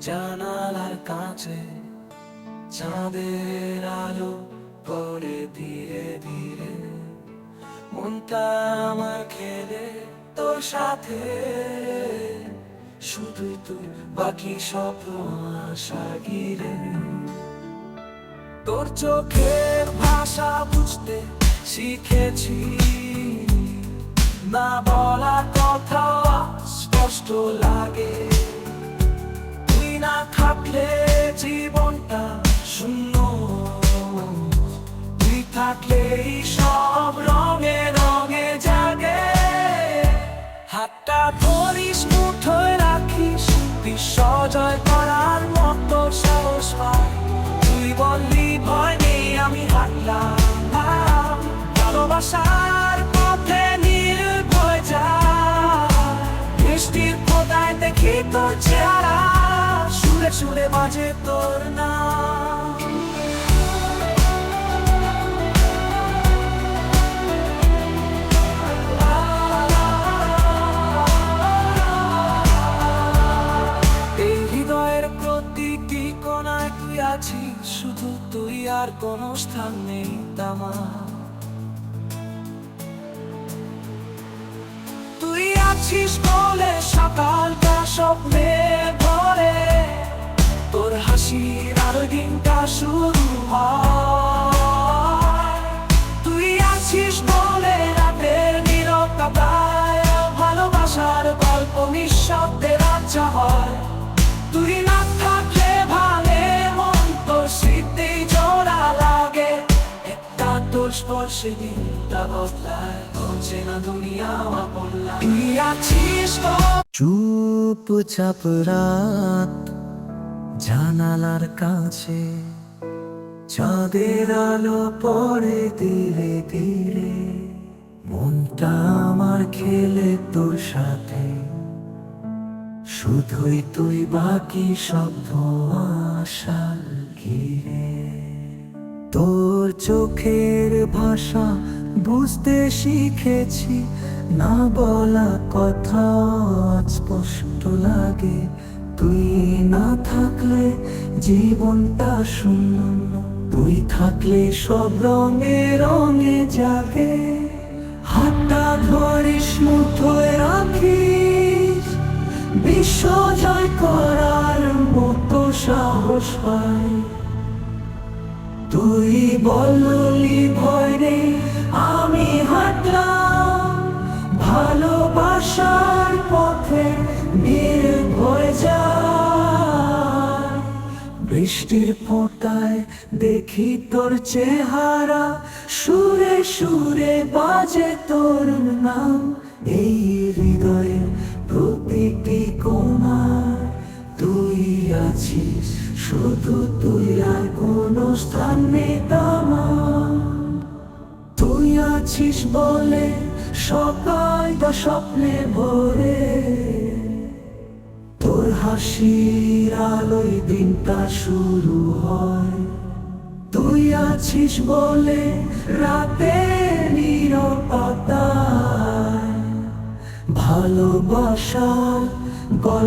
জানালার কাছে চাঁদের আলো পড়ে ধীরে ধীরে। মনটা আমার খেলে তোর সাথে। শুধুই তুই বাকি স্বপ্ন, আশা গিরে। তোর চোখের ভাষা বুঝতে শিখেছি। না বলা কথা স্পষ্ট লাগে। না থাকলে জীবনটা শূন্য। তুই থাকলেই সব রঙে রঙে জাগে। হাতটা ধরিস, মুঠোয় রাখিস বিসর্জয় করার মতো সাহস পাই। তুই বললি, ভয় নেই, আমি হাঁটলাম ভালোবাসার পথে নির্ভয় যায় বৃষ্টির ফোটায় দেখি তোর চেহারা সুরে সুরে বাজে তোর এই হৃদয়ের প্রতিটি কোনায় তুই আছিস, শুধু তুই আর কোনো স্থান নেই, তামা। তুই আছিস বলে সকালটা স্বপ্নে ভরে তোর হাসির আরও দিনটা শুরু তুই আছিস বলে রাতের নীরবতায় ভালোবাসার গল্প নিঃশব্দে রাজ্য হয়। তুই না থাকলে ভালে মন তোর স্মৃতি জোড়া লাগে একটা তোর স্পর্শে দিনটা বদলায় অচেনা দুনিয়া বললাম তুই আছিস চুপচাপ রাত জানালার কাছে চাঁদের আলো পড়ে ধীরে ধীরে। মনটা আমার খেলে তোর সাথে। শুধুই তুই বাকি শব্দ আশার ঘিরে। তোর চোখের ভাষা বুঝতে শিখেছি, না বলা কথা স্পষ্ট লাগে। তুই না থাকলে জীবনটা শূন্য। তুই থাকলে সব রঙে রঙে জাগে। হাতটা ধরিস, মুঠোয় রাখিস। বিশ্ব জয় করার মতো সাহস পাই। তুই বললি, ভয় রে আমি হাঁটলাম। ভালোবাসার পথে বৃষ্টির ফোঁটায় দেখি তোর চেহারা। সুরে সুরে বাজে তোর নাম। এই হৃদয়ের প্রতিটি কোনায় তুই আছিস। শুধু তুই আর কোনো স্থান তুই আছিস বলে সকালটা স্বপ্নে ভরে। তোর হাসির আলোয় দিনটা শুরু হয়। তুই আছিস বলে রাতে নিরপাতা ভালোবাসার গল্প